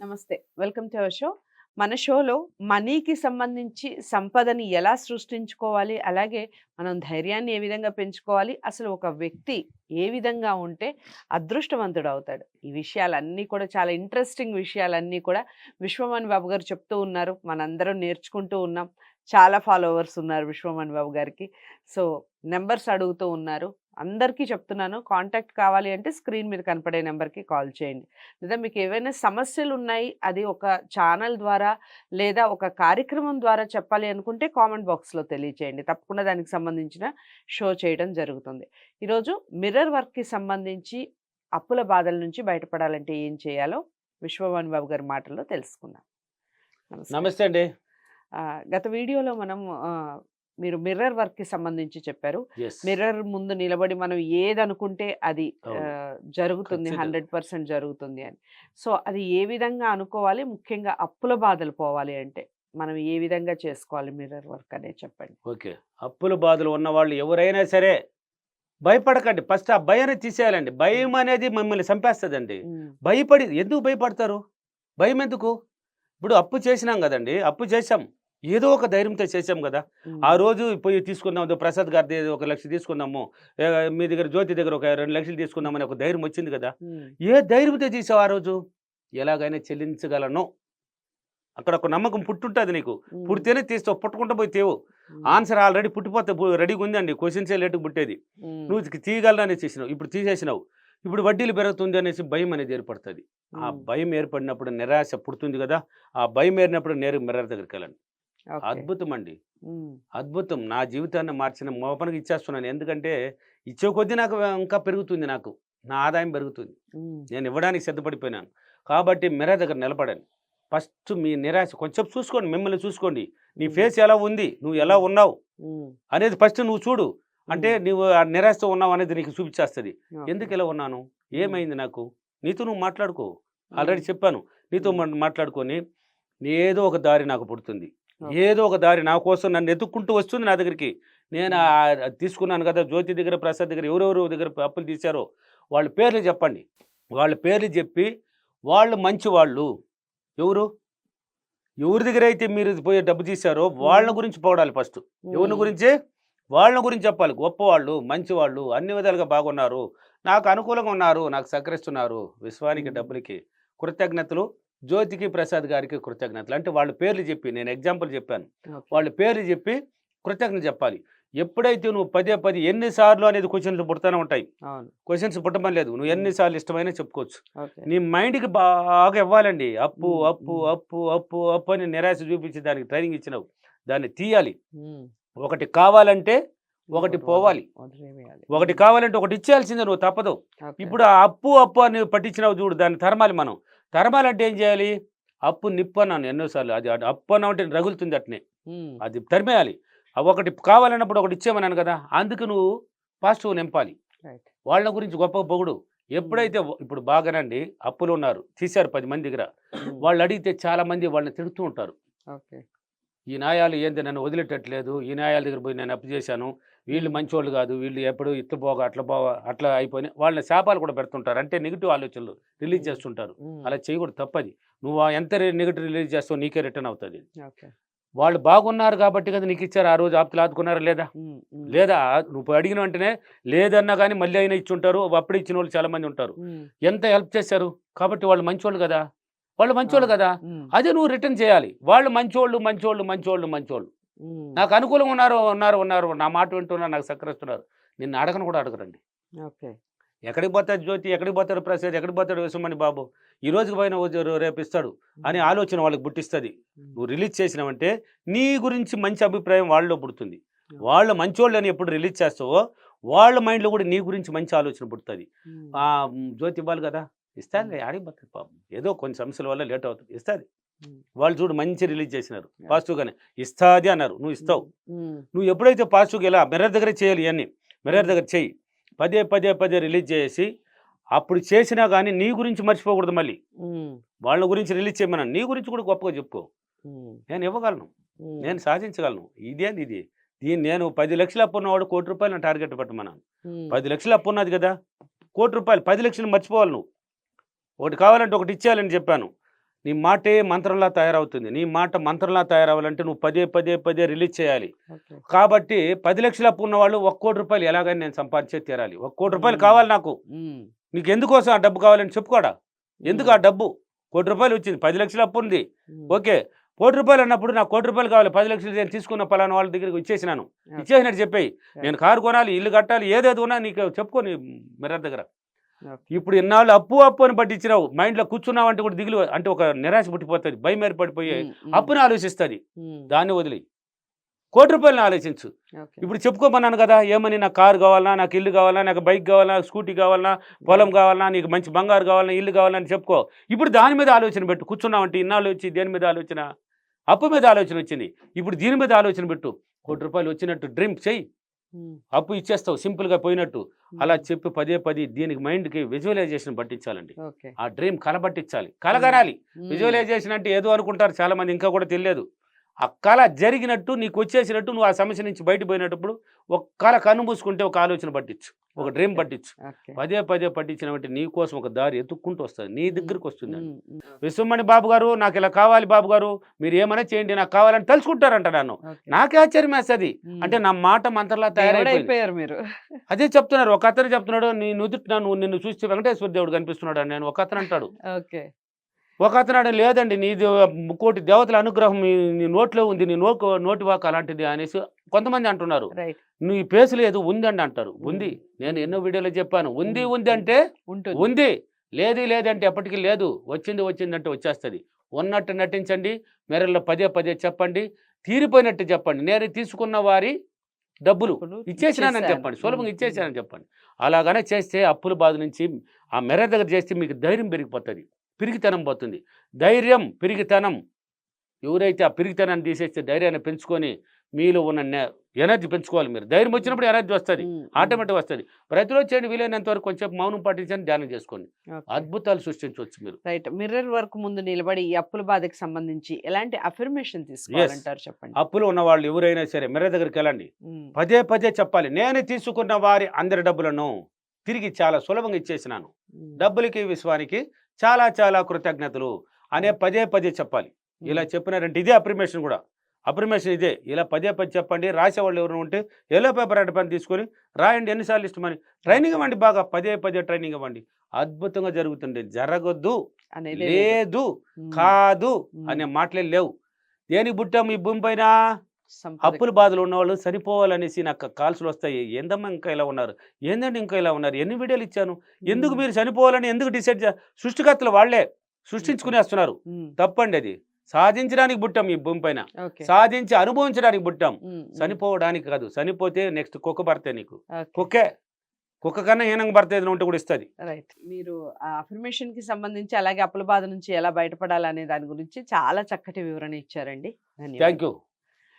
నమస్తే. Welcome to our show. మన షోలో మనీకి సంబంధించి సంపదని ఎలా సృష్టించుకోవాలి? అలాగే మనం ధైర్యాన్ని ఏ విధంగా పెంచుకోవాలి? అసలు ఒక వ్యక్తి ఏ విధంగా ఉంటే అదృష్టవంతుడు అవుతాడు? ఈ విషయాలన్నీ కూడా చాలా ఇంట్రెస్టింగ్ విషయాలన్నీ కూడా విశ్వమణి బాబు గారు చెప్తూ ఉన్నారు. మనందరం నేర్చుకుంటూ ఉన్నాం. చాలా ఫాలోవర్స్ ఉన్నారు విశ్వమణి బాబు గారికి. సో నెంబర్స్ అడుగుతూ ఉన్నారు. అందరికీ చెప్తున్నాను. కాంటాక్ట్ కావాలి అంటే స్క్రీన్ మీద కనపడే నెంబర్కి కాల్ చేయండి. లేదా మీకు ఏవైనా సమస్యలు ఉన్నాయి అది ఒక ఛానల్ ద్వారా లేదా ఒక కార్యక్రమం ద్వారా చెప్పాలి అనుకుంటే కామెంట్ బాక్స్లో తెలియచేయండి. తప్పకుండా దానికి సంబంధించిన షో చేయడం జరుగుతుంది. ఈరోజు మిర్రర్ వర్క్కి సంబంధించి అప్పుల బాధల నుంచి బయటపడాలంటే ఏం చేయాలో విశ్వవాణి బాబు గారి మాటల్లో తెలుసుకుందాం. నమస్తే. అండి. గత వీడియోలో మనం మీరు మిర్రర్ వర్క్కి సంబంధించి చెప్పారు. మిర్రర్ ముందు నిలబడి మనం ఏదనుకుంటే అది జరుగుతుంది. హండ్రెడ్ పర్సెంట్ జరుగుతుంది అని. సో అది ఏ విధంగా అనుకోవాలి? ముఖ్యంగా అప్పుల బాధలు పోవాలి అంటే మనం ఏ విధంగా చేసుకోవాలి మిర్రర్ వర్క్ అనేది చెప్పండి. ఓకే. అప్పుల బాధలు ఉన్న వాళ్ళు ఎవరైనా సరే భయపడకండి. ఫస్ట్ ఆ భయాన్ని తీసేయాలండి. భయం అనేది మిమ్మల్ని చంపేస్తుందండి. ఉమ్, భయపడి ఎందుకు భయపడతారు? భయం ఎందుకు ఇప్పుడు అప్పు చేసినాం కదండి. అప్పు చేసాం ఏదో ఒక ధైర్యంతో చేసాం కదా. ఆ రోజు పోయి తీసుకుందాం ఏదో ప్రసాద్ గారి ఒక లక్ష తీసుకుందాము ఏ, మీ దగ్గర జ్యోతి దగ్గర ఒక రెండు లక్షలు తీసుకుందామని ఒక ధైర్యం వచ్చింది కదా. ఏ ధైర్యంతో చేసావు ఆ రోజు? ఎలాగైనా చెల్లించగలను. అక్కడ ఒక నమ్మకం పుట్టుంటుంది నీకు. పుడితేనే తీస్తావు పుట్టుకుంటూ పోయి తేవు. ఆన్సర్ ఆల్రెడీ పుట్టిపోతే రెడీగా ఉందండి క్వశ్చన్సే లేటుకు పుట్టేది. నువ్వు తీయగలనని చేసినావు. ఇప్పుడు తీసేసినావు. ఇప్పుడు వడ్డీలు పెరుగుతుంది అనేసి భయం అనేది ఏర్పడుతుంది. ఆ భయం ఏర్పడినప్పుడు నిరాశ పుడుతుంది కదా. ఆ భయం ఏరినప్పుడు నేరు మిర్రర్ దగ్గరికి వెళ్ళండి. అద్భుతం అండి అద్భుతం. నా జీవితాన్ని మార్చిన మోపనకి ఇచ్చేస్తున్నాను. ఎందుకంటే ఇచ్చే కొద్దీ నాకు ఇంకా పెరుగుతుంది నాకు. నా ఆదాయం పెరుగుతుంది. నేను ఇవ్వడానికి సిద్ధపడిపోయినాను. కాబట్టి మిర్రర్ దగ్గర నిలబడండి. ఫస్ట్ మీ నిరాశ కొంచెం చూసుకోండి మిమ్మల్ని చూసుకోండి. నీ. ఫేస్ ఎలా ఉంది? నువ్వు ఎలా ఉన్నావు? అనేది ఫస్ట్ నువ్వు చూడు. అంటే నువ్వు ఆ నిరాశతో ఉన్నావు అనేది నీకు చూపించేస్తుంది. ఎందుకు ఇలా ఉన్నాను? ఏమైంది నాకు? నీతో నువ్వు మాట్లాడుకో. ఆల్రెడీ చెప్పాను. నీతో మాట్లాడుకొని ఏదో ఒక దారి నాకు పుడుతుంది. ఏదో ఒక దారి నా కోసం నన్ను ఎత్తుక్కుంటూ వస్తుంది నా దగ్గరికి. నేను తీసుకున్నాను కదా జ్యోతి దగ్గర ప్రసాద్ దగ్గర ఎవరెవరు దగ్గర అప్పులు తీశారో వాళ్ళ పేర్లు చెప్పండి. వాళ్ళ పేర్లు చెప్పి వాళ్ళు మంచి వాళ్ళు ఎవరు? ఎవరి దగ్గర అయితే మీరు పోయి డబ్బు తీశారో వాళ్ళ. గురించి పోవడాలి ఫస్ట్. ఎవరిని ఉమ్, గురించి? వాళ్ళ గురించి చెప్పాలి. గొప్పవాళ్ళు మంచివాళ్ళు అన్ని విధాలుగా బాగున్నారు. నాకు అనుకూలంగా ఉన్నారు నాకు సహకరిస్తున్నారు. విశ్వానికి. డబ్బులకి కృతజ్ఞతలు. జ్యోతికి ప్రసాద్ గారికి కృతజ్ఞతలు. అంటే వాళ్ళ పేర్లు చెప్పి నేను ఎగ్జాంపుల్ చెప్పాను. వాళ్ళ పేర్లు చెప్పి కృతజ్ఞత చెప్పాలి. ఎప్పుడైతే నువ్వు పదే పది ఎన్నిసార్లు అనేది క్వశ్చన్లు పుడతానే ఉంటాయి. క్వశ్చన్స్ పుట్టమని లేదు. నువ్వు ఎన్నిసార్లు ఇష్టమైనా చెప్పుకోవచ్చు. నీ మైండ్కి బాగా ఇవ్వాలండి. అప్పు. అప్పు. అప్పు అప్పు అప్పు అని నిరాశ చూపించి దానికి ట్రైనింగ్ ఇచ్చినావు. దాన్ని తీయాలి. ఒకటి కావాలంటే ఒకటి పోవాలి. ఒకటి కావాలంటే ఒకటి ఇచ్చేయాల్సిందే నువ్వు తప్పదు. ఇప్పుడు ఆ అప్పు అప్పు అని పట్టించినావు చూడు దాన్ని తరమాలి మనం. తరమాలంటే ఏం చేయాలి? అప్పు నిప్పు అన్నాను ఎన్నోసార్లు అది అప్పు అన్నామంటే రగులుతుంది అట్నే. అది తరిమేయాలి. ఒకటి కావాలన్నప్పుడు ఒకటి ఇచ్చేమన్నాను కదా అందుకు నువ్వు పాజిటివ్ నింపాలి. వాళ్ళ గురించి గొప్ప పొగుడు. ఎప్పుడైతే ఇప్పుడు బాగానండి అప్పులు ఉన్నారు తీశారు పది మంది దగ్గర. వాళ్ళు అడిగితే చాలా మంది వాళ్ళని తిడుతూ ఉంటారు. ఓకే. ఈ న్యాయాలు ఏంది? నన్ను వదిలేటట్లేదు. ఈ న్యాయాల దగ్గర పోయి నేను అప్పు చేశాను. వీళ్ళు మంచోళ్ళు కాదు. వీళ్ళు ఎప్పుడు ఇట్లా పోగా అట్లా పోగా అట్లా అయిపోయి వాళ్ళని శాపాలు కూడా పెడుతుంటారు. అంటే నెగిటివ్ ఆలోచనలు రిలీజ్. చేస్తుంటారు. అలా చేయకూడదు. తప్పది. నువ్వు ఎంత నెగిటివ్ రిలీజ్ చేస్తావు నీకే రిటర్న్ అవుతుంది. వాళ్ళు బాగున్నారు కాబట్టి కదా నీకు ఇచ్చారు. ఆ రోజు ఆప్తులు ఆదుకున్నారా లేదా? లేదా? నువ్వు అడిగిన వెంటనే లేదన్నా కానీ మళ్ళీ అయినా ఇచ్చుంటారు అప్పుడు ఇచ్చిన వాళ్ళు చాలా మంది ఉంటారు ఎంత హెల్ప్ చేశారు? కాబట్టి వాళ్ళు మంచోళ్ళు కదా. వాళ్ళు మంచోళ్ళు. కదా. అదే నువ్వు రిటర్న్ చేయాలి. వాళ్ళు మంచోళ్ళు మంచోళ్ళు మంచోళ్ళు మంచోళ్ళు. నాకు అనుకూలంగా ఉన్నారు ఉన్నారు ఉన్నారు. నా మాట వింటున్నారు నాకు సహకరిస్తున్నారు నిన్ను అడగను కూడా అడగరండి. ఓకే. ఎక్కడికి పోతాడు జ్యోతి? ఎక్కడికి పోతాడు ప్రసాద్? ఎక్కడికి పోతాడు విశ్వమణి బాబు? ఈ రోజుకి పోయిన రేపు ఇస్తాడు అని ఆలోచన వాళ్ళకి పుట్టిస్తుంది. నువ్వు రిలీజ్ చేసినావంటే నీ గురించి మంచి అభిప్రాయం వాళ్ళలో పుడుతుంది. వాళ్ళ మంచోళ్ళు అని ఎప్పుడు రిలీజ్ చేస్తావో వాళ్ళ మైండ్లో కూడా నీ గురించి మంచి ఆలోచన పుడుతుంది. జ్యోతి ఇవ్వాలి కదా. ఇస్తానులే ఆడికి పాపం. ఏదో కొన్ని సమస్యల వల్ల లేట్ అవుతుంది. ఇస్తుంది. వాళ్ళు చూడు మంచి రిలీజ్ చేసినారు. పాజిటివ్గానే. ఇస్తాది అన్నారు. నువ్వు ఇస్తావు. నువ్వు ఎప్పుడైతే పాజిటివ్గా ఇలా మిర్రర్ దగ్గర చేయాలి ఇవన్నీ మిర్రర్ దగ్గర చేయి. పదే పదే పదే రిలీజ్ చేసి అప్పుడు చేసినా కానీ నీ గురించి మర్చిపోకూడదు మళ్ళీ. వాళ్ళ గురించి రిలీజ్ చేయమన్నా నీ గురించి కూడా గొప్పగా చెప్పుకో. నేను ఇవ్వగలను. నేను సాధించగలను. ఇదేంది ఇది? దీన్ని నేను పది లక్షలు అప్పు ఉన్నవాడు కోటి రూపాయలు టార్గెట్ పెట్టమన్నాను. పది లక్షలు అప్పు ఉన్నది కదా! కోటి రూపాయలు పది లక్షలు మర్చిపోవాలి నువ్వు. ఒకటి కావాలంటే ఒకటి ఇచ్చేయాలని చెప్పాను. నీ మాటే మంత్రంలా తయారవుతుంది. నీ మాట మంత్రంలా తయారవ్వాలంటే నువ్వు పదే పదే పదే రిలీజ్ చేయాలి. కాబట్టి పది లక్షల అప్పు ఉన్న వాళ్ళు ఒక కోటి రూపాయలు ఎలాగని నేను సంపాదించే తీరాలి. ఒక కోటి రూపాయలు. కావాలి నాకు. నీకు ఎందుకోసం ఆ డబ్బు కావాలని చెప్పుకోడా ఎందుకు ఆ డబ్బు? కోటి రూపాయలు వచ్చింది. పది లక్షల అప్పు ఉంది. ఓకే. కోటి రూపాయలు అన్నప్పుడు నాకు కోటి రూపాయలు కావాలి. పది లక్షలు నేను తీసుకున్న పలానా వాళ్ళ దగ్గరికి ఇచ్చేసినాను. ఇచ్చేసినట్టు చెప్పేయి. నేను కారు కొనాలి ఇల్లు కట్టాలి ఏదేది ఉన్నా నీకు చెప్పుకొని మిర్రర్ దగ్గర. ఇప్పుడు ఇన్నాళ్ళు అప్పు అప్పు అని పట్టించినావు. మైండ్లో కూర్చున్నావు అంటే కూడా దిగులు అంటే ఒక నిరాశ పుట్టిపోతుంది భయం ఏర్పడిపోయి అప్పుని ఆలోచిస్తుంది. దాన్ని వదిలి. కోటి రూపాయలని ఆలోచించు. ఇప్పుడు చెప్పుకోమన్నాను కదా ఏమని నాకు కారు కావాలన్నా నాకు ఇల్లు కావాలన్నా నాకు బైక్ కావాలన్నా స్కూటీ కావాలన్నా పొలం కావాలన్నా నీకు మంచి బంగారు కావాలన్నా ఇల్లు కావాలన్నా అని చెప్పుకో. ఇప్పుడు దాని మీద ఆలోచన పెట్టు. కూర్చున్నావంటే ఇన్నాళ్ళు వచ్చి దేని మీద ఆలోచన? అప్పు మీద ఆలోచన వచ్చింది. ఇప్పుడు దీని మీద ఆలోచన పెట్టు. కోటి రూపాయలు వచ్చినట్టు డ్రీమ్ చెయ్యి. అప్పు ఇచ్చేస్తావు సింపుల్గా పోయినట్టు. ఉమ్, అలా చెప్పి పదే పది దీనికి మైండ్కి విజువలైజేషన్ పట్టించాలండి. ఆ డ్రీమ్ కలబట్టించాలి. కలగనాలి ఉమ్, విజువలైజేషన్ అంటే ఏదో అనుకుంటారు చాలా మంది ఇంకా కూడా తెలియదు. ఆ కళ జరిగినట్టు నీకు వచ్చేసినట్టు నువ్వు ఆ సమస్య నుంచి బయటపోయినప్పుడు ఒక కళ కన్ను మూసుకుంటే ఒక ఆలోచన పట్టించు ఒక డ్రీమ్. పట్టించు. పదే పదే పట్టించినటువంటి నీ కోసం ఒక దారి ఎత్తుక్కుంటూ వస్తుంది నీ దగ్గరికి వస్తుంది విశ్వమణి బాబు గారు నాకు ఇలా కావాలి బాబు గారు మీరు ఏమైనా చేయండి నాకు కావాలని తలుచుకుంటారంట నన్ను. నాకే ఆశ్చర్యం వేస్తుంది. అంటే నా మాట మంత్రలా అయిపోయారు మీరు? అదే చెప్తున్నారు ఒక అతను చెప్తున్నాడు నీ నుదుటి నువ్వు నిన్ను చూస్తే వెంకటేశ్వర దేవుడు కనిపిస్తున్నాడు అని నేను ఒక అతను అంటాడు. ఒక అతను అన్నాడు, లేదండి నీది కోటి దేవతల అనుగ్రహం నీ నీ నోట్లో ఉంది నీ నోకు నోటి వాక్ అలాంటిది అనేసి కొంతమంది అంటున్నారు. నీ పేసు లేదు ఉందండి అంటారు. ఉంది. నేను ఎన్నో వీడియోలో చెప్పాను. ఉంది ఉంది అంటే ఉంది. లేదు లేదంటే ఎప్పటికీ లేదు. వచ్చింది వచ్చిందంటే వచ్చేస్తుంది. ఉన్నట్టు నటించండి మెరల్లో పదే పదే చెప్పండి తీరిపోయినట్టు చెప్పండి. నేను తీసుకున్న వారి డబ్బులు ఇచ్చేసినానని ఇచ్చేసాను. చెప్పండి. సులభంగా ఇచ్చేసానని చెప్పండి. అలాగనే చేస్తే అప్పుల బాధ నుంచి ఆ మెర దగ్గర చేస్తే మీకు ధైర్యం పెరిగిపోతుంది. పిరిగితనం పోతుంది. ధైర్యం పిరిగితనం ఎవరైతే ఆ పిరిగితనాన్ని తీసేస్తే ధైర్యాన్ని పెంచుకొని మీలో ఉన్న నె- ఎనర్జీ పెంచుకోవాలి మీరు. ధైర్యం వచ్చినప్పుడు ఎనర్జీ వస్తుంది. ఆటోమేటిక్ వస్తుంది. ప్రతిరోజు చేయండి వీలైనంత వరకు కొంచెం మౌనం పాటించండి ధ్యానం చేసుకోండి. అద్భుతాలు సృష్టించవచ్చు మీరు. రైట్. మిర్రర్ వర్క్ ముందు నిలబడి ఈ అప్పుల బాధకి సంబంధించి ఎలాంటి అఫర్మేషన్ తీసుకోవాలంటారు చెప్పండి? అప్పులు ఉన్న వాళ్ళు ఎవరైనా సరే మెర దగ్గరికి వెళ్ళండి. పదే పదే చెప్పాలి. నేను తీసుకున్న వారి అందరి డబ్బులను తిరిగి చాలా సులభంగా ఇచ్చేసినాను. డబ్బులకి విశ్వానికి చాలా చాలా కృతజ్ఞతలు. అనే పదే పదే చెప్పాలి. ఇలా చెప్పినారంటే ఇదే అప్రిమేషన్ కూడా. అప్రిమేషన్ ఇదే. ఇలా పదే పదే చెప్పండి. రాసేవాళ్ళు ఎవరు ఉంటే ఎల్లో పేపర్ అడ్డ పని తీసుకొని రాయండి ఎన్నిసార్లు ఇష్టమని. ట్రైనింగ్ ఇవ్వండి బాగా. పదే పదే ట్రైనింగ్ ఇవ్వండి. అద్భుతంగా జరుగుతుంది జరగద్దు. లేదు. కాదు. అనే మాటలే లేవు. దేనికి పుట్టాము ఈ భూమి పైన. అప్పుల బాధలు ఉన్నవాళ్ళు సరిపోవాలనేసి నాకు కాల్సులు వస్తాయి. ఏందమ్మా ఇంకా ఇలా ఉన్నారు? ఏందండి ఇంకా ఇలా ఉన్నారు? ఎన్ని వీడియోలు ఇచ్చాను? ఎందుకు మీరు చనిపోవాలని ఎందుకు డిసైడ్ చే సృష్టికర్తలు వాళ్ళే సృష్టించుకునేస్తున్నారు. తప్పండి అది. సాధించడానికి పుట్టాం ఈ భూమి పైన. సాధించి అనుభవించడానికి పుట్టాం. చనిపోవడానికి కాదు. చనిపోతే నెక్స్ట్ కుక్క భర్తే నీకు. కుక్కే. కుక్క కన్నా హీనంగా భర్త ఏదైనా ఉంటే కూడా ఇస్తుంది. రైట్. మీరు అఫర్మేషన్కి సంబంధించి అలాగే అప్పుల బాధ నుంచి ఎలా బయటపడాలనే దాని గురించి చాలా చక్కటి వివరణ ఇచ్చారండి. Thank you